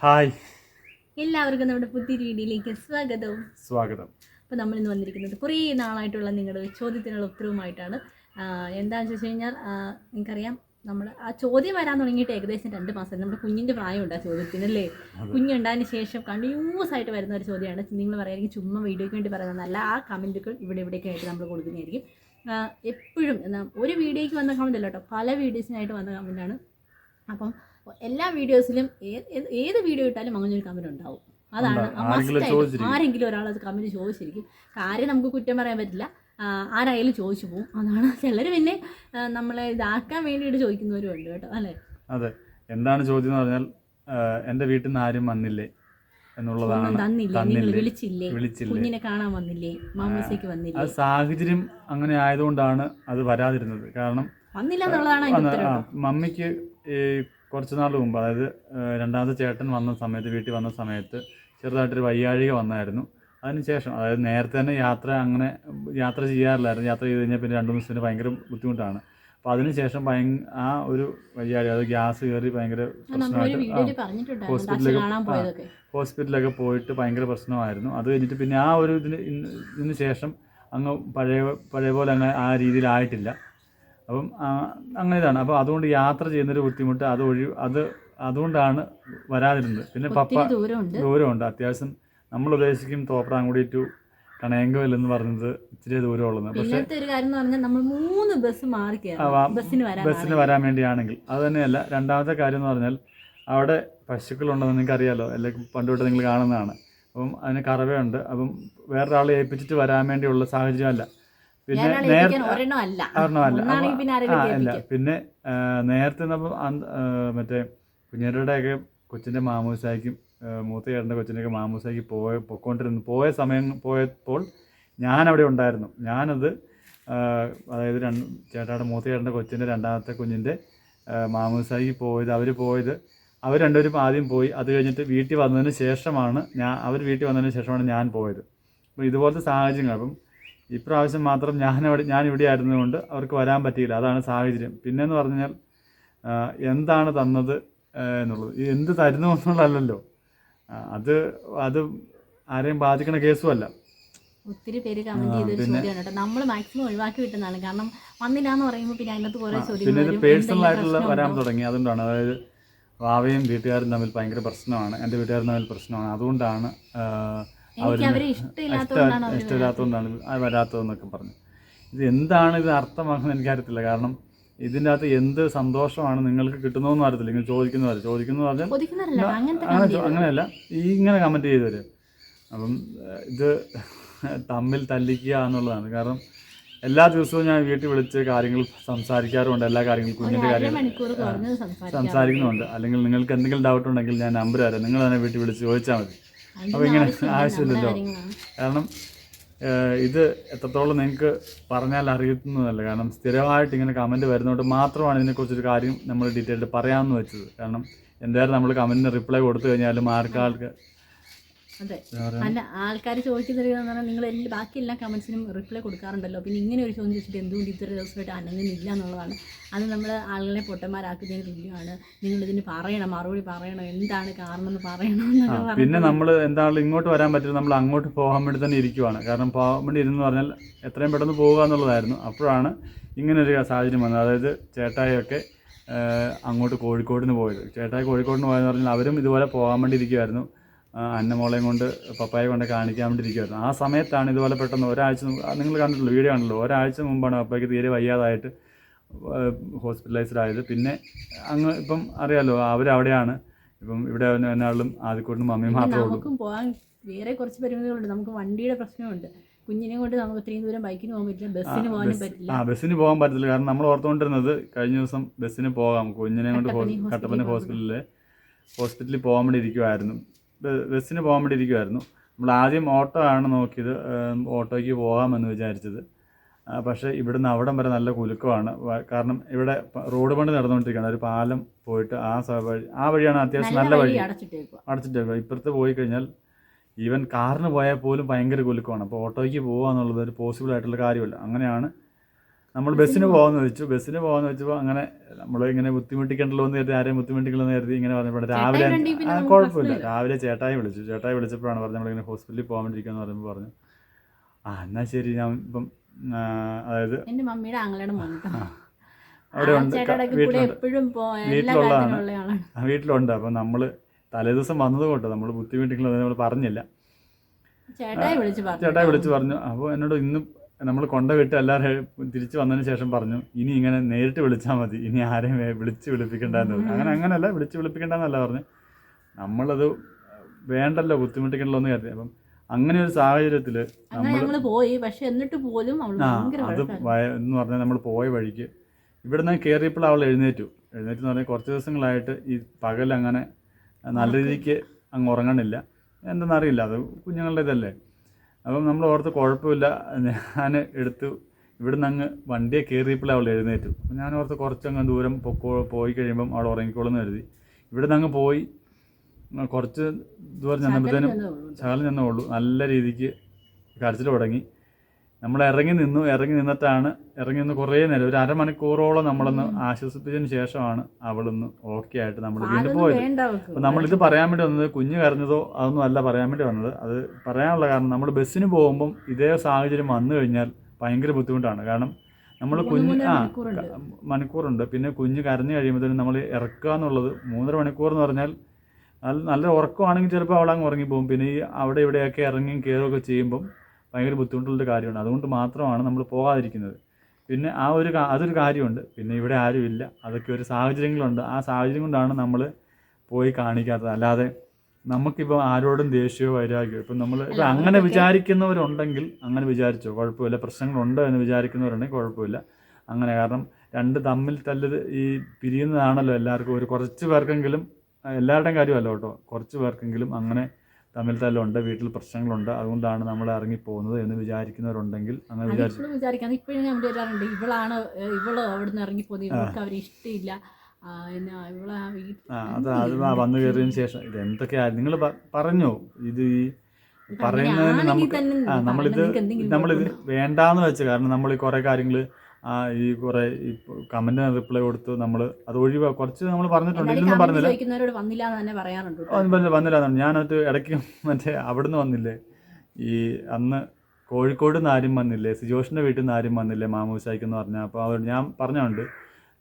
Hi. എല്ലാവർക്കും നമ്മുടെ പുതിയ വീഡിയോയിലേക്ക് സ്വാഗതവും സ്വാഗതം. അപ്പോൾ നമ്മൾ ഇന്ന് വന്നിരിക്കുന്നത് കുറേ നാളായിട്ടുള്ള നിങ്ങളുടെ ചോദ്യത്തിനുള്ള ഉത്തരവുമായിട്ടാണ്. എന്താണെന്ന് വെച്ച് കഴിഞ്ഞാൽ നിങ്ങൾക്കറിയാം നമ്മൾ ആ ചോദ്യം വരാൻ തുടങ്ങിയിട്ട് ഏകദേശം രണ്ട് മാസം. നമ്മുടെ കുഞ്ഞിന്റെ പ്രായമുണ്ട് ആ ചോദ്യത്തിനല്ലേ കുഞ്ഞുണ്ടായതിന് ശേഷം കണ്ടിന്യൂസ് ആയിട്ട് വരുന്ന ഒരു ചോദ്യമാണ്. നിങ്ങൾ പറയുകയാണെങ്കിൽ ചുമ്മാ വീഡിയോയ്ക്ക് വേണ്ടി പറയുന്നതല്ല. ആ കമന്റുകൾ ഇവിടെ ഇവിടെയൊക്കെ ആയിട്ട് നമ്മൾ കൊടുക്കുന്നതായിരിക്കും. എപ്പോഴും ഒരു വീഡിയോയ്ക്ക് വന്ന കമന്റ് അല്ല കേട്ടോ പല വീഡിയോസിനായിട്ട് വന്ന കമന്റാണ് അപ്പം എല്ലാ വീഡിയോസിലും ഏത് വീഡിയോ ഇട്ടാലും അങ്ങനെ ഒരു കമന്റ് ഉണ്ടാവും. അതാണ് ആരെങ്കിലും ഒരാൾ അത് കമന്റ് ചോദിച്ചിരിക്കും. കാര്യം നമുക്ക് കുറ്റം പറയാൻ പറ്റില്ല. ആരായാലും ചോദിച്ചു പോകും അതാണ് ചിലർ പിന്നെ നമ്മളെ ഇതാക്കാൻ വേണ്ടിയിട്ട് ചോദിക്കുന്നവരും ഉണ്ട് കേട്ടോ അല്ലേ? അതെ. എന്താണ് ചോദ്യം എന്ന് പറഞ്ഞാൽ എന്റെ എന്റെ വീട്ടിൽ നിന്ന് ആരും വന്നില്ലേ എന്നുള്ളതാണ്. വിളിച്ചില്ലേ? കുഞ്ഞിനെ കാണാൻ വന്നില്ലേ? മാമൂസയ്ക്ക് വന്നില്ലേ? അത് സാഹചര്യം അങ്ങനെ ആയതുകൊണ്ടാണ് അത് വരാതിരുന്നത്. കാരണം വന്നില്ല എന്നുള്ളതാണ് മമ്മിക്ക് കുറച്ച് നാൾ മുമ്പ് അതായത് രണ്ടാമത്തെ ചേട്ടൻ വന്ന സമയത്ത് വീട്ടിൽ വന്ന സമയത്ത് ചെറുതായിട്ടൊരു വയ്യാഴിക വന്നായിരുന്നു. അതിനുശേഷം അതായത് നേരത്തെ തന്നെ യാത്ര അങ്ങനെ യാത്ര ചെയ്യാറില്ലായിരുന്നു. യാത്ര ചെയ്ത് കഴിഞ്ഞാൽ പിന്നെ രണ്ട് മൂന്ന് ദിവസത്തിന് ഭയങ്കര ബുദ്ധിമുട്ടാണ്. അപ്പോൾ അതിനുശേഷം ഭയ ആ ഒരു വയ്യാഴിക അത് ഗ്യാസ് കയറി ഭയങ്കര പ്രശ്നമായിട്ട് ഹോസ്പിറ്റലിലേക്ക് ഹോസ്പിറ്റലിലൊക്കെ പോയിട്ട് ഭയങ്കര പ്രശ്നമായിരുന്നു. അത് കഴിഞ്ഞിട്ട് പിന്നെ ആ ഒരു ഇതിന് ഇതിന് ശേഷം അങ്ങ് പഴയ പഴയ പോലെ അങ്ങ് ആ രീതിയിലായിട്ടില്ല. അപ്പം അങ്ങനെ ഇതാണ്. അപ്പോൾ അതുകൊണ്ട് യാത്ര ചെയ്യുന്നൊരു ബുദ്ധിമുട്ട് അത് ഒഴി അത് അതുകൊണ്ടാണ് വരാതിരുന്നത്. പിന്നെ പപ്പ ദൂരമുണ്ട്. അത്യാവശ്യം നമ്മൾ ഉദ്ദേശിക്കും തോപ്രാങ്കുടി ടു കണയങ്കവൽ എന്ന് പറയുന്നത് ഇച്ചിരി ദൂരമുള്ളത് പക്ഷേ ഒരു കാര്യം എന്ന് പറഞ്ഞാൽ നമ്മൾ മൂന്ന് ബസ് മാറി ബസ്സിന് വരാൻ ബസ്സിന് വരാൻ വേണ്ടിയാണെങ്കിൽ. അത് തന്നെയല്ല രണ്ടാമത്തെ കാര്യം എന്ന് പറഞ്ഞാൽ അവിടെ പശുക്കളുണ്ടെന്ന് നിങ്ങൾക്ക് അറിയാലോ അല്ലെങ്കിൽ പണ്ട് തൊട്ട് നിങ്ങൾ കാണുന്നതാണ്. അപ്പം അതിന് കറവയുണ്ട്. അപ്പം വേറൊരാളെ ഏൽപ്പിച്ചിട്ട് വരാൻ വേണ്ടിയുള്ള സാഹചര്യമല്ല. പിന്നെ നേരത്തെ പിന്നെ നേരത്തെ നമ്മൾ മറ്റേ കുഞ്ഞരുടെയൊക്കെ കൊച്ചിന്റെ മാമൂസായിക്കും ആ, മൂത്ത ചേട്ടന്റെ കൊച്ചിന്റെയൊക്കെ മാമൂസായിക്ക് പോയ പൊക്കോണ്ടിരുന്നു പോയ സമയം പോയപ്പോൾ ഞാൻ അവിടെ ഉണ്ടായിരുന്നു. ഞാനത് അതായത് രണ്ട് ചേട്ടാടെ മൂത്ത ചേട്ടന്റെ കൊച്ചിന്റെ രണ്ടാമത്തെ കുഞ്ഞിന്റെ മാമൂസായിക്ക് പോയത് അവർ പോയത് അവർ രണ്ടുപേരും ആദ്യം പോയി. അത് കഴിഞ്ഞിട്ട് വീട്ടിൽ വന്നതിന് ശേഷമാണ് ഞാൻ അവർ വീട്ടിൽ വന്നതിന് ശേഷമാണ് ഞാൻ പോയത്. അപ്പോൾ ഇതുപോലത്തെ സാഹചര്യങ്ങൾ. അപ്പം ഇപ്രാവശ്യം മാത്രം ഞാൻ അവിടെ ഞാൻ ഇവിടെ ആയിരുന്നതുകൊണ്ട് അവർക്ക് വരാൻ പറ്റിയില്ല. അതാണ് സാഹചര്യം. പിന്നെന്ന് പറഞ്ഞാൽ എന്താണ് തന്നത് എന്നുള്ളത്. എന്ത് തരുന്നു എന്നുള്ളതല്ലല്ലോ. അത് അത് ആരെയും ബാധിക്കുന്ന കേസും അല്ല ഒത്തിരി പേര് കമന്റ് ആ, ചെയ്തൊരു പിന്നെ- ചോദ്യമാണ് കേട്ടോ. നമ്മൾ മാക്സിമം ഒഴിവാക്കി വിട്ടുന്നതാണ് കാരണം വന്നില്ല എന്ന് പറയുമ്പോൾ പിന്നെ അതിനകത്ത് കുറെ ചോദ്യങ്ങൾ പേഴ്സണൽ ആയിട്ടുള്ള വരാൻ തുടങ്ങി. അതുകൊണ്ടാണ്. അതായത് വാവയും വീട്ടുകാരും തമ്മിൽ ഭയങ്കര പ്രശ്നമാണ്. എന്റെ വീട്ടുകാരും തമ്മിൽ പ്രശ്നമാണ്. അതുകൊണ്ടാണ് അവർ ഇഷ്ടമില്ലാത്തതുകൊണ്ടാണ് വരാത്തതെന്നൊക്കെ പറഞ്ഞു. ഇത് എന്താണ് ഇത് അർത്ഥമാക്കുന്നത് എനിക്കറിയത്തില്ല. കാരണം ഇതിന്റെ അകത്ത് എന്ത് സന്തോഷമാണ് നിങ്ങൾക്ക് കിട്ടുന്നതെന്ന് അറിയത്തില്ല. നിങ്ങൾ ചോദിക്കുന്നവരെ ചോദിക്കുന്നു പറഞ്ഞാൽ അങ്ങനെ അങ്ങനെയല്ല. ഈ ഇങ്ങനെ കമന്റ് ചെയ്തവര്. അപ്പം ഇത് തമ്മിൽ തല്ലിക്കുക എന്നുള്ളതാണ്. കാരണം എല്ലാ ദിവസവും ഞാൻ വീട്ടിൽ വിളിച്ച് കാര്യങ്ങൾ സംസാരിക്കാറുമുണ്ട്. എല്ലാ കാര്യങ്ങളും കുഞ്ഞിന്റെ കാര്യങ്ങൾ മണിക്കൂർ കുറഞ്ഞത് സംസാരിക്കാം സംസാരിക്കുന്നുമുണ്ട്. അല്ലെങ്കിൽ നിങ്ങൾക്ക് എന്തെങ്കിലും ഡൗട്ട് ഉണ്ടെങ്കിൽ ഞാൻ നമ്പർ തരാം. നിങ്ങൾ തന്നെ വീട്ടിൽ വിളിച്ച് ചോദിച്ചാൽ മതി. അപ്പോൾ ഇങ്ങനെ ആവശ്യമില്ല, ആവശ്യമില്ലല്ലോ. കാരണം ഇത് എത്രത്തോളം നിങ്ങൾക്ക് പറഞ്ഞാൽ അറിയുന്നതല്ല. കാരണം സ്ഥിരമായിട്ട് ഇങ്ങനെ കമന്റ് വരുന്നതുകൊണ്ട് മാത്രമാണ് ഇതിനെക്കുറിച്ചൊരു കാര്യം നമ്മൾ ഡീറ്റെയിൽഡ് പറയാമെന്ന് വെച്ചത്. കാരണം എന്തായാലും നമ്മൾ കമന്റിന് റിപ്ലൈ കൊടുത്തു കഴിഞ്ഞാലും ആർക്കാൾക്ക് അതെ. അല്ല ആൾക്കാർ ചോദിക്കുന്നത് പറഞ്ഞാൽ നിങ്ങൾ എല്ലാ ബാക്കി എല്ലാ കമൻസിനും റിപ്ലൈ കൊടുക്കാറുണ്ടല്ലോ. പിന്നെ ഇങ്ങനെ ഒരു ചോദ്യം ചോദിച്ചിട്ട് എന്തുകൊണ്ട് ഇത്ര ദിവസമായിട്ട് അനങ്ങുന്നില്ല എന്നുള്ളതാണ്. അത് നമ്മൾ ആളുകളെ പൊട്ടന്മാരാക്കുന്നതിന് തുല്യമാണ് നിങ്ങൾ ഇതിന് പറയണം മറുപടി പറയണം എന്താണ് കാരണം എന്ന് പറയണം പിന്നെ നമ്മൾ എന്താണെങ്കിലും ഇങ്ങോട്ട് വരാൻ പറ്റില്ല. നമ്മൾ അങ്ങോട്ട് പോകാൻ വേണ്ടി തന്നെ ഇരിക്കുവാണ്. കാരണം പോകാൻ വേണ്ടി ഇരുന്ന് പറഞ്ഞാൽ എത്രയും പെട്ടെന്ന് പോവുക എന്നുള്ളതായിരുന്നു. അപ്പോഴാണ് ഇങ്ങനൊരു സാഹചര്യം വന്നത്. അതായത് ചേട്ടായൊക്കെ അങ്ങോട്ട് കോഴിക്കോടിന് പോയത്. ചേട്ടായി കോഴിക്കോടിന് പോയെന്ന് പറഞ്ഞാൽ അവരും ഇതുപോലെ പോകാൻ വേണ്ടി ഇരിക്കുമായിരുന്നു അന്നമോളെയും കൊണ്ട് പപ്പായെ കൊണ്ട് കാണിക്കാൻ വേണ്ടി ഇരിക്കുമായിരുന്നു ആ സമയത്താണ് ഇതുപോലെ പെട്ടെന്ന് ഒരാഴ്ച നിങ്ങൾ കണ്ടിട്ടുള്ളൂ വീഡിയോ കണ്ടല്ലോ? ഒരാഴ്ച മുമ്പാണ് പപ്പയ്ക്ക് തീരെ വയ്യാതായിട്ട് ഹോസ്പിറ്റലൈസ്ഡ് ആയത്. പിന്നെ അങ്ങ് ഇപ്പം അറിയാലോ അവരവിടെയാണ്. ഇപ്പം ഇവിടെ എന്നാളും ആദ്യക്കൂട്ടും മമ്മിയും മാത്രമേ ഉള്ളൂ. പോകാൻ വേറെ കുറച്ച് പരിമിതികളുണ്ട്. നമുക്ക് വണ്ടിയുടെ പ്രശ്നമുണ്ട്. കുഞ്ഞിനെ കൊണ്ട് നമുക്ക് ഇത്രയും ദൂരം ബൈക്കിന് പോകാൻ പറ്റില്ല ബസ്സിന് പോകാനും പറ്റില്ല. ആ ബസ്സിന് പോകാൻ പറ്റില്ല കാരണം നമ്മൾ ഓർത്തുകൊണ്ടിരുന്നത് കഴിഞ്ഞ ദിവസം ബസ്സിന് പോകാം. കുഞ്ഞിനെ കൊണ്ട് കട്ടപ്പന ഹോസ്പിറ്റലിലെ ഹോസ്പിറ്റലിൽ പോകാൻ വേണ്ടി ഇരിക്കുമായിരുന്നു ബസ്സിന് പോകാൻ വേണ്ടി ഇരിക്കുമായിരുന്നു നമ്മൾ ആദ്യം ഓട്ടോ ആണ് നോക്കിയത്. ഓട്ടോയ്ക്ക് പോകാമെന്ന് വിചാരിച്ചത്. പക്ഷേ ഇവിടുന്ന് അവിടം വരെ നല്ല കുലുക്കമാണ്. കാരണം ഇവിടെ റോഡ് പണി നടന്നുകൊണ്ടിരിക്കുകയാണ്. ഒരു പാലം പോയിട്ട് ആ വഴി ആ വഴിയാണ് അത്യാവശ്യം നല്ല വഴി അടച്ചിട്ടേക്കുക അടച്ചിട്ട് ഇപ്പുറത്ത് പോയി കഴിഞ്ഞാൽ ഈവൻ കാറിന് പോയാൽ പോലും ഭയങ്കര കുലുക്കമാണ്. അപ്പോൾ ഓട്ടോയ്ക്ക് പോകുക എന്നുള്ളത് ഒരു പോസിബിൾ ആയിട്ടുള്ള കാര്യമല്ല. അങ്ങനെയാണ് നമ്മൾ ബസ്സിന് പോകാമെന്ന് വെച്ചു. ബസ്സിന് പോകാമെന്ന് വെച്ചപ്പോൾ അങ്ങനെ നമ്മൾ ഇങ്ങനെ ബുദ്ധിമുട്ടിക്കണ്ടല്ലോ എന്ന് കരുതി ആരെയും ബുദ്ധിമുട്ടിക്കണമെന്ന് എന്ന് കരുതി ഇങ്ങനെ പറഞ്ഞപ്പോൾ രാവിലെ ആ, കുഴപ്പമില്ല. രാവിലെ ചേട്ടായി വിളിച്ചു. ചേട്ടായി വിളിച്ചപ്പോഴാണ് പറഞ്ഞത് നമ്മളിങ്ങനെ ഹോസ്പിറ്റലിൽ പോകാൻ വേണ്ടിയിരിക്കുമെന്ന് പറയുമ്പോൾ പറഞ്ഞു ആ എന്നാൽ ശരി ഞാൻ ഇപ്പം അതായത് എന്റെ മമ്മിയുടെ ആങ്ങളുടെ. അവിടെ ഉണ്ട്. വീട്ടിലുള്ളതാണ്. വീട്ടിലുണ്ട്. അപ്പം നമ്മൾ തലേദിവസം വന്നത് കൊണ്ട് നമ്മൾ ബുദ്ധിമുട്ടിക്കണമെന്ന് നമ്മൾ പറഞ്ഞില്ല. ചേട്ടായി വിളിച്ചു പറഞ്ഞു ചേട്ടായി വിളിച്ച് പറഞ്ഞു. അപ്പോൾ എന്നോട് ഇന്ന് നമ്മൾ കൊണ്ട വിട്ട് എല്ലാവരും തിരിച്ച് വന്നതിന് ശേഷം പറഞ്ഞു ഇനി ഇങ്ങനെ നേരിട്ട് വിളിച്ചാൽ മതി. ഇനി ആരെയും വിളിച്ച് വിളിപ്പിക്കേണ്ടെന്ന്. അങ്ങനെ അങ്ങനെയല്ല വിളിച്ച് വിളിപ്പിക്കേണ്ടെന്നല്ല പറഞ്ഞു. നമ്മളത് വേണ്ടല്ലോ ബുദ്ധിമുട്ടിക്കണല്ലോ എന്ന് കരുതി. അപ്പം അങ്ങനെ ഒരു സാഹചര്യത്തിൽ നമ്മൾ പോയി. പക്ഷെ എന്നിട്ട് പോലും അത് എന്ന് പറഞ്ഞാൽ നമ്മൾ പോയ വഴിക്ക് ഇവിടെ നിന്ന് കയറിയപ്പോൾ അവൾ എഴുന്നേറ്റു. എഴുന്നേറ്റ് എന്ന് പറഞ്ഞാൽ കുറച്ച് ദിവസങ്ങളായിട്ട് ഈ പകൽ അങ്ങനെ നല്ല രീതിക്ക് അങ്ങ് ഉറങ്ങണില്ല. എന്തെന്നറിയില്ല. അത് കുഞ്ഞുങ്ങളുടെ ഇതല്ലേ. അപ്പം നമ്മൾ ഓർത്ത് കുഴപ്പമില്ല. ഞാൻ എടുത്തു. ഇവിടുന്ന് അങ്ങ് വണ്ടിയെ കയറിയപ്പോൾ അവൾ എഴുന്നേറ്റു. അപ്പം ഞാൻ ഓർത്ത് കുറച്ചങ്ങ് ദൂരം പൊക്കോ പോയി കഴിയുമ്പം അവൾ ഉറങ്ങിക്കോളെന്ന് കരുതി. ഇവിടുന്ന് അങ്ങ് പോയി. കുറച്ച് ദൂരം ചെന്നപ്പോഴത്തേനും ചകലം ശകലം ചെന്നേ ഉള്ളൂ. നല്ല രീതിക്ക് കരച്ചിൽ തുടങ്ങി. നമ്മൾ ഇറങ്ങി നിന്നു ഇറങ്ങി നിന്നിട്ടാണ് ഇറങ്ങി നിന്ന് കുറേ നേരം ഒരു അരമണിക്കൂറോളം നമ്മളൊന്ന് ആശ്വസിപ്പിച്ചതിന് ശേഷമാണ് അവളൊന്ന് ഓക്കെ ആയിട്ട് നമ്മൾ വീണ്ടും പോയത്. അപ്പം നമ്മളിത് പറയാൻ വേണ്ടി വന്നത് കുഞ്ഞ് കരഞ്ഞതോ അതൊന്നും അല്ല പറയാൻ വേണ്ടി വന്നത്. അത് പറയാനുള്ള കാരണം നമ്മൾ ബസ്സിന് പോകുമ്പം ഇതേ സാഹചര്യം വന്നു കഴിഞ്ഞാൽ ഭയങ്കര ബുദ്ധിമുട്ടാണ്. കാരണം നമ്മൾ കുഞ്ഞ് ആ മണിക്കൂറുണ്ട്. പിന്നെ കുഞ്ഞ് കരഞ്ഞു കഴിയുമ്പോഴത്തേനും നമ്മൾ ഇറക്കുക എന്നുള്ളത് മൂന്നര മണിക്കൂർ എന്ന് പറഞ്ഞാൽ നല്ല നല്ല ഉറക്കമാണെങ്കിൽ ചിലപ്പോൾ അവളങ്ങ് അങ്ങ് ഉറങ്ങിപ്പോകും. പിന്നെ ഈ അവിടെ ഇവിടെയൊക്കെ ഇറങ്ങിയും കയറുകയൊക്കെ ചെയ്യുമ്പം ഭയങ്കര ബുദ്ധിമുട്ടുള്ളൊരു കാര്യമാണ്. അതുകൊണ്ട് മാത്രമാണ് നമ്മൾ പോകാതിരിക്കുന്നത്. പിന്നെ ആ ഒരു അതൊരു കാര്യമുണ്ട്. പിന്നെ ഇവിടെ ആരുമില്ല. അതൊക്കെ ഒരു സാഹചര്യങ്ങളുണ്ട്. ആ സാഹചര്യം കൊണ്ടാണ് നമ്മൾ പോയി കാണിക്കാത്തത്. അല്ലാതെ നമുക്കിപ്പോൾ ആരോടും ദേഷ്യമോ വൈരാഗ്യമോ ഇപ്പം നമ്മൾ ഇപ്പം അങ്ങനെ വിചാരിക്കുന്നവരുണ്ടെങ്കിൽ അങ്ങനെ വിചാരിച്ചോ കുഴപ്പമില്ല. പ്രശ്നങ്ങളുണ്ട് എന്ന് വിചാരിക്കുന്നവരുണ്ടെങ്കിൽ കുഴപ്പമില്ല. അങ്ങനെ കാരണം രണ്ട് തമ്മിൽ തല്ല് ഈ പിരിയുന്നതാണല്ലോ എല്ലാവർക്കും. ഒരു കുറച്ച് പേർക്കെങ്കിലും എല്ലാവരുടെയും കാര്യമല്ല കേട്ടോ. കുറച്ച് പേർക്കെങ്കിലും അങ്ങനെ തമ്മിൽ തല്ലുണ്ട് വീട്ടിൽ പ്രശ്നങ്ങളുണ്ട് അതുകൊണ്ടാണ് നമ്മൾ ഇറങ്ങി പോകുന്നത് എന്ന് വിചാരിക്കുന്നവരുണ്ടെങ്കിൽ അങ്ങനെ വിചാരിച്ചു ഇപ്പോഴും ഞാൻ ഇവളാണ് ഇറങ്ങിപ്പോകുന്നത്. ഇവൾക്ക് അവരെ ഇഷ്ടമില്ല. അത് അത് വന്നു കയറിയതിന് ശേഷം ഇത് എന്തൊക്കെയാ നിങ്ങൾ പറഞ്ഞു? ഇത് ഈ പറയുന്നതിന് നമുക്ക് നമ്മളിത് നമ്മളിത് വേണ്ടാന്ന് വെച്ച് കാരണം നമ്മൾ ഈ കുറേ കാര്യങ്ങൾ ആ ഈ കുറേ കമന്റ് കമന്റിന് റിപ്ലൈ കൊടുത്ത്. നമ്മൾ അത് ഒഴിവാ. കുറച്ച് നമ്മൾ പറഞ്ഞിട്ടുണ്ട്. ഇതൊന്നും പറഞ്ഞില്ല. വന്നില്ല. വന്നില്ല. ഞാനത് ഇടയ്ക്ക് മറ്റേ അവിടുന്ന് വന്നില്ലേ? ഈ അന്ന് കോഴിക്കോട് നിന്ന് ആരും വന്നില്ലേ? സിജോഷിന്റെ വീട്ടിൽ നിന്ന് ആരും വന്നില്ലേ? മാമൂസായിക്കെന്ന് പറഞ്ഞാൽ അപ്പോൾ അവർ ഞാൻ പറഞ്ഞുണ്ട്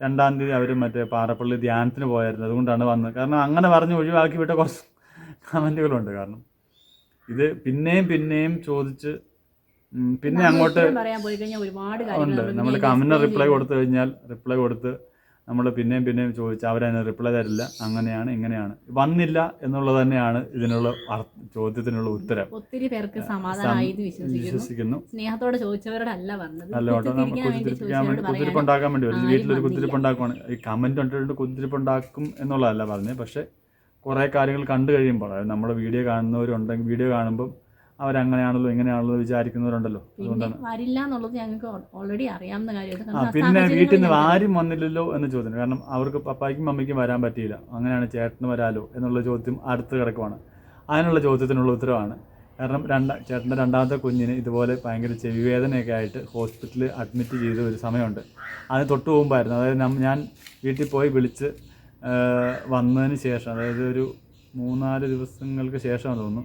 രണ്ടാം തീയതി അവർ മറ്റേ പാറപ്പള്ളി ധ്യാനത്തിന് പോയായിരുന്നു. അതുകൊണ്ടാണ് വന്നത് കാരണം അങ്ങനെ പറഞ്ഞ് ഒഴിവാക്കി വിട്ട കുറച്ച് കമന്റുകളുണ്ട് കാരണം ഇത് പിന്നെയും പിന്നെയും ചോദിച്ച് പിന്നെ അങ്ങോട്ട് പറയാൻ പോയി കഴിഞ്ഞാൽ ഒരുപാട് ഉണ്ട്. നമ്മൾ explain റിപ്ലൈ. കൊടുത്തു കഴിഞ്ഞാൽ റിപ്ലൈ കൊടുത്ത് നമ്മൾ പിന്നെയും പിന്നെയും ചോദിച്ചു അവരതിന് റിപ്ലൈ തരില്ല. അങ്ങനെയാണ് ഇങ്ങനെയാണ്. വന്നില്ല എന്നുള്ളത് തന്നെയാണ് ഇതിനുള്ള ചോദ്യത്തിനുള്ള ഉത്തരം. ഒത്തിരി പേർക്ക് സമാധാനമായി വിശ്വസിക്കുന്നു. സ്നേഹത്തോടെ ചോദിച്ചവരോടല്ല കുത്തിരിപ്പിക്കാൻ കുത്തിരിപ്പ് ഉണ്ടാക്കാൻ വേണ്ടി വരും. ആരും വീട്ടിലൊരു. കുത്തിരിപ്പ് ഉണ്ടാക്കുവാണ് ഈ കമന്റ് കണ്ടിട്ട് കുത്തിരിപ്പ് ഉണ്ടാക്കും എന്നുള്ളതല്ല പറഞ്ഞത്. പക്ഷേ കുറേ കാര്യങ്ങൾ കണ്ടു കഴിയുമ്പോൾ അതായത് നമ്മുടെ വീഡിയോ കാണുന്നവരുണ്ടെങ്കിൽ വീഡിയോ കാണുമ്പോൾ അവരങ്ങനെയാണല്ലോ ഇങ്ങനെയാണല്ലോ വിചാരിക്കുന്നവരുണ്ടല്ലോ. അതുകൊണ്ടാണ്. വരില്ല എന്നുള്ളത് ഞങ്ങൾക്ക് ഓൾറെഡി അറിയാവുന്ന കാര്യമാണ് പിന്നെ വീട്ടിൽ നിന്ന് ആരും വന്നില്ലല്ലോ എന്ന് ചോദ്യം കാരണം അവർക്ക് പപ്പായ്ക്കും മമ്മിക്കും വരാൻ പറ്റിയില്ല. അങ്ങനെയാണ് ചേട്ടന് വരാലോ എന്നുള്ള ചോദ്യം അടുത്ത് കിടക്കുവാണ്. അതിനുള്ള ചോദ്യത്തിനുള്ള ഉത്തരവാണ്. കാരണം രണ്ട ചേട്ടന്റെ രണ്ടാമത്തെ കുഞ്ഞിന് ഇതുപോലെ ഭയങ്കര ചെവിവേദനയൊക്കെ ആയിട്ട് ഹോസ്പിറ്റലിൽ അഡ്മിറ്റ് ചെയ്ത ഒരു സമയമുണ്ട്. അതിന് തൊട്ട് പോകുമ്പായിരുന്നു അതായത് ഞാൻ വീട്ടിൽ പോയി വിളിച്ച് വന്നതിന് ശേഷം അതായത് ഒരു മൂന്നാൽ ദിവസങ്ങൾക്ക് ശേഷം തോന്നുന്നു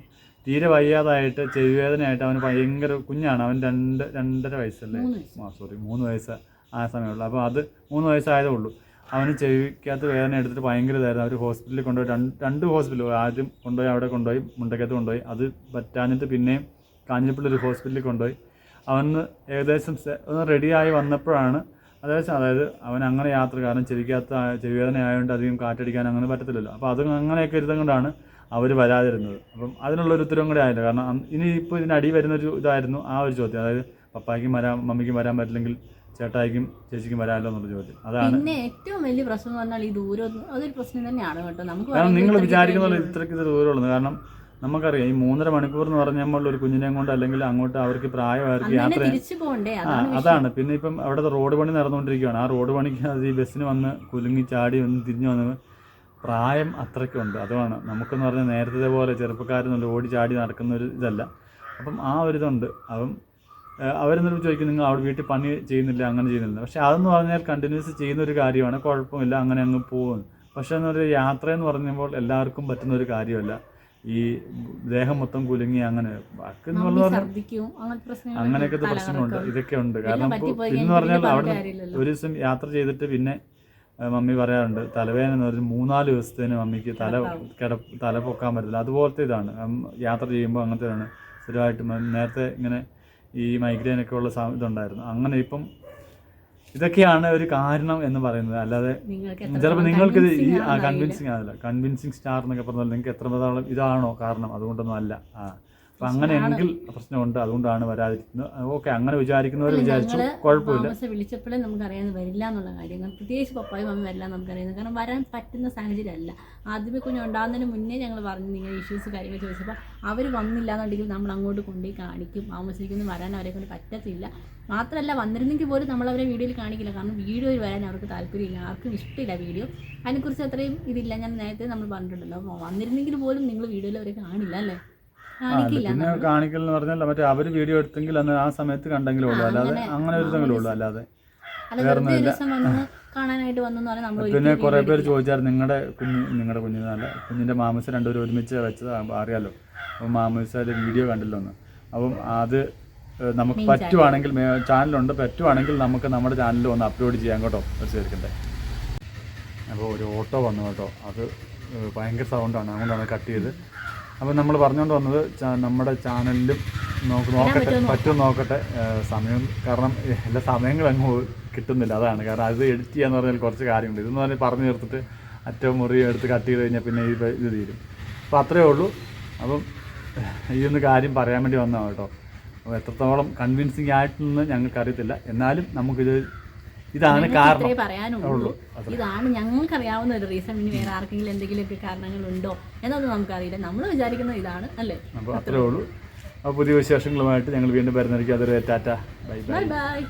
തീരെ വയ്യാതായിട്ട് ചെവിവേദനയായിട്ട് അവന് ഭയങ്കര കുഞ്ഞാണ്. അവൻ രണ്ട് രണ്ടര വയസ്സല്ലേ? ആ സോറി മൂന്ന് വയസ്സ് ആ സമയമുള്ളൂ. അപ്പോൾ അത് മൂന്ന് വയസ്സായതേ ഉള്ളൂ. അവന് ചെവിക്കകത്ത് വേദന എടുത്തിട്ട് ഭയങ്കര ഇതായിരുന്നു. അവർ ഹോസ്പിറ്റലിൽ കൊണ്ടുപോയി രണ്ട് രണ്ട് ഹോസ്പിറ്റൽ ആദ്യം കൊണ്ടുപോയി അവിടെ കൊണ്ടുപോയി മുണ്ടക്കകത്ത് കൊണ്ടുപോയി. അത് പറ്റാഞ്ഞിട്ട് പിന്നെയും കാഞ്ഞിരപ്പള്ളി ഒരു ഹോസ്പിറ്റലിൽ കൊണ്ടുപോയി. അവന് ഏകദേശം ഒന്ന് റെഡിയായി വന്നപ്പോഴാണ് അതായത് അതായത് അവൻ അങ്ങനെ യാത്ര കാരണം ചെവിക്കകത്ത് ചെവിവേദന ആയതുകൊണ്ട് അധികം കാറ്റടിക്കാൻ അങ്ങനെ പറ്റത്തില്ലല്ലോ. അപ്പോൾ അത് അങ്ങനെയൊക്കെ ഇരുത്തം കൊണ്ടാണ് അവർ വരാതിരുന്നത്. അപ്പം അതിനുള്ളൊരു ഉത്തരവും കൂടി ആയില്ല. കാരണം ഇനി ഇപ്പോൾ ഇതിനടി വരുന്നൊരു ഇതായിരുന്നു ആ ഒരു ചോദ്യം. അതായത് പപ്പായ്ക്കും വരാൻ മമ്മിക്കും വരാൻ പറ്റില്ലെങ്കിൽ ചേട്ടായിക്കും ചേച്ചിക്കും വരാമല്ലോ എന്നുള്ള ചോദ്യം. അതാണ്. പിന്നെ ഏറ്റവും വലിയ പ്രശ്നം എന്ന് പറഞ്ഞാൽ ഈ ദൂരം അതൊരു പ്രശ്നം തന്നെയാണ് കേട്ടോ. നമുക്ക് കാരണം നിങ്ങൾ വിചാരിക്കുന്ന ഇത്രയ്ക്ക് ഇത് ദൂരമുള്ളത്. കാരണം നമുക്കറിയാം ഈ മൂന്നര മണിക്കൂർ എന്ന് പറഞ്ഞാൽ ഒരു കുഞ്ഞിനെയും കൊണ്ട് അല്ലെങ്കിൽ അങ്ങോട്ട് അവർക്ക് പ്രായമായിരിക്കും യാത്ര അതാണ് അതാണ്. പിന്നെ ഇപ്പം അവിടുത്തെ റോഡ് പണി നടന്നുകൊണ്ടിരിക്കുകയാണ്. ആ റോഡ് പണിക്ക് അത് ഈ ബസ്സിന് വന്ന് കുലുങ്ങി ചാടി വന്ന് തിരിഞ്ഞു വന്ന് പ്രായം അത്രയ്ക്കുണ്ട്. അതുമാണ്. നമുക്കെന്ന് പറഞ്ഞാൽ നേരത്തെ പോലെ ചെറുപ്പക്കാരെന്നുള്ള ഓടി ചാടി നടക്കുന്ന ഒരു ഇതല്ല. അപ്പം ആ ഒരു ഇതുണ്ട് അപ്പം അവരെന്നിട്ട് ചോദിക്കും? നിങ്ങൾ അവിടെ വീട്ടിൽ പണി ചെയ്യുന്നില്ല അങ്ങനെ ചെയ്യുന്നില്ല. പക്ഷേ അതെന്ന് പറഞ്ഞാൽ കണ്ടിന്യൂസ് ചെയ്യുന്ന ഒരു കാര്യമാണ്. കുഴപ്പമില്ല അങ്ങനെ അങ്ങ് പോകുന്നു. പക്ഷേ എന്നൊരു യാത്ര എന്ന് പറയുമ്പോൾ എല്ലാവർക്കും പറ്റുന്ന ഒരു കാര്യമല്ല. ഈ ദേഹം മൊത്തം കുലുങ്ങി അങ്ങനെ അങ്ങനെയൊക്കെ പ്രശ്നമുണ്ട്. ഇതൊക്കെ ഉണ്ട് കാരണം ഇന്ന് പറഞ്ഞാൽ അവിടെ ഒരു ദിവസം യാത്ര ചെയ്തിട്ട് പിന്നെ മമ്മി പറയാറുണ്ട് തലവേദന എന്ന് പറഞ്ഞാൽ മൂന്നാൽ ദിവസത്തേന് മമ്മിക്ക് തല കിട തല പൊക്കാൻ പറ്റില്ല അതുപോലത്തെ ഇതാണ്. യാത്ര ചെയ്യുമ്പോൾ അങ്ങനത്തെയാണ്. സ്ഥിരമായിട്ട് നേരത്തെ ഇങ്ങനെ ഈ മൈഗ്രെയിൻ ഒക്കെ ഉള്ള ഇതുണ്ടായിരുന്നു. അങ്ങനെ ഇപ്പം ഇതൊക്കെയാണ് ഒരു കാരണം എന്ന് പറയുന്നത്. അല്ലാതെ ചിലപ്പോൾ നിങ്ങൾക്കിത് നിങ്ങൾക്ക് ഇത് ഈ. കൺവിൻസിങ് ആവില്ല കൺവിൻസിങ് സ്റ്റാർ എന്നൊക്കെ പറഞ്ഞാൽ നിങ്ങൾക്ക് എത്രമാത്രം ഇതാണോ കാരണം? അതുകൊണ്ടൊന്നും അല്ല. ആ. അപ്പം അങ്ങനെയെങ്കിൽ പ്രശ്നമുണ്ട്. അതുകൊണ്ടാണ് വരാതിരിക്കുന്നത്. ഓക്കെ അങ്ങനെ വിചാരിക്കുന്നവർ വിചാരിച്ചു. കുഴപ്പമില്ല. വിളിച്ചപ്പോഴേ നമുക്കറിയാൻ വരില്ല എന്നുള്ള കാര്യങ്ങൾ. പ്രത്യേകിച്ച് പപ്പായും അമ്മയും വരില്ല നമുക്കറിയാം കാരണം വരാൻ പറ്റുന്ന സാഹചര്യമല്ല. ആദ്യമേ കുഞ്ഞു ഉണ്ടാകുന്നതിന് മുന്നേ ഞങ്ങൾ പറഞ്ഞു നിങ്ങൾ ഇഷ്യൂസ് കാര്യങ്ങൾ ചോദിച്ചപ്പോൾ അവർ വന്നില്ല എന്നുണ്ടെങ്കിൽ നമ്മൾ അങ്ങോട്ട് കൊണ്ടുപോയി കാണിക്കും. താമസിക്കുന്നു വരാൻ അവരെ കൊണ്ട് പറ്റത്തില്ല. മാത്രമല്ല വന്നിരുന്നെങ്കിൽ പോലും നമ്മൾ അവരെ വീഡിയോയിൽ കാണിക്കില്ല. കാരണം വീഡിയോയിൽ വരാൻ അവർക്ക് താല്പര്യമില്ല. ആർക്കും ഇഷ്ടമില്ല വീഡിയോ. അതിനെക്കുറിച്ച് അത്രയും ഇതില്ല. ഞാൻ നേരത്തെ നമ്മൾ പറഞ്ഞിട്ടുണ്ടല്ലോ. വന്നിരുന്നെങ്കിൽ പോലും നിങ്ങൾ വീഡിയോയിൽ അവരെ കാണില്ല അല്ലേ? പിന്നെ കാണിക്കൽ എന്ന് പറഞ്ഞാൽ മറ്റേ അവർ വീഡിയോ എടുത്തെങ്കിൽ അന്ന് ആ സമയത്ത് കണ്ടെങ്കിലും ഉള്ളൂ. അല്ലാതെ അങ്ങനെ- ഒരുത്തെങ്കിലും ഉള്ളൂ. അല്ലാതെ വേറൊന്നുമില്ല കാണാനായിട്ട് വന്നു പിന്നെ കുറെ പേര് ചോദിച്ചാൽ നിങ്ങളുടെ കുഞ്ഞ് നിങ്ങളുടെ കുഞ്ഞിനല്ല കുഞ്ഞിന്റെ മാമസ രണ്ടുപേരും ഒരുമിച്ച് വെച്ചത് അറിയാലോ. അപ്പം മാമസയുടെ വീഡിയോ കണ്ടില്ലോ ഒന്ന് അപ്പം അത് നമുക്ക് പറ്റുവാണെങ്കിൽ ചാനലുണ്ട്. പറ്റുവാണെങ്കിൽ നമുക്ക് നമ്മുടെ ചാനലിൽ ഒന്ന് അപ്ലോഡ് ചെയ്യാം കേട്ടോ. ഒരു ചേർക്കട്ടെ അപ്പോൾ ഒരു ഓട്ടോ വന്നു കേട്ടോ. അത് ഭയങ്കര സൗണ്ടാണ് അതുകൊണ്ടാണ് കട്ട് ചെയ്ത് അപ്പോൾ നമ്മൾ പറഞ്ഞുകൊണ്ട് വന്നത് നമ്മുടെ ചാനലിലും നോക്ക് നോക്കട്ടെ പറ്റും നോക്കട്ടെ. സമയം കാരണം എല്ലാ സമയങ്ങളും അങ്ങ് കിട്ടുന്നില്ല. അതാണ് കാരണം അത് എഡിറ്റ് ചെയ്യാന്ന് പറഞ്ഞാൽ കുറച്ച് കാര്യമുണ്ട്. ഇതെന്ന് പറഞ്ഞാൽ പറഞ്ഞു തീർത്തിട്ട് അറ്റവും മുറി എടുത്ത് കട്ട് ചെയ്ത് കഴിഞ്ഞാൽ പിന്നെ ഇത് ഇത് തീരും. അപ്പോൾ അത്രയേ ഉള്ളൂ. അപ്പം ഈ ഒന്ന് കാര്യം പറയാൻ വേണ്ടി വന്നതാണ് കേട്ടോ. അപ്പോൾ എത്രത്തോളം കൺവിൻസിങ് ആയിട്ടെന്ന് ഞങ്ങൾക്കറിയത്തില്ല. എന്നാലും നമുക്കിത് ഇതാണ് കാരണം. പറയാനുള്ളൂ. ഇതാണ് ഞങ്ങൾക്ക് അറിയാവുന്ന ഒരു റീസൺ ഇനി വേറെ ആർക്കെങ്കിലും എന്തെങ്കിലുമൊക്കെ കാരണങ്ങളുണ്ടോ എന്നൊന്നും നമുക്കറിയില്ല. നമ്മൾ വിചാരിക്കുന്നത് ഇതാണ് അല്ലേ? അപ്പോൾ അത്രേ ഉള്ളൂ. അപ്പോൾ പുതിയ വിശേഷങ്ങളുമായിട്ട് ഞങ്ങൾ വീണ്ടും വരുന്നതായിരിക്കും. അതൊരു ടാറ്റ. ബൈ. Bye bye.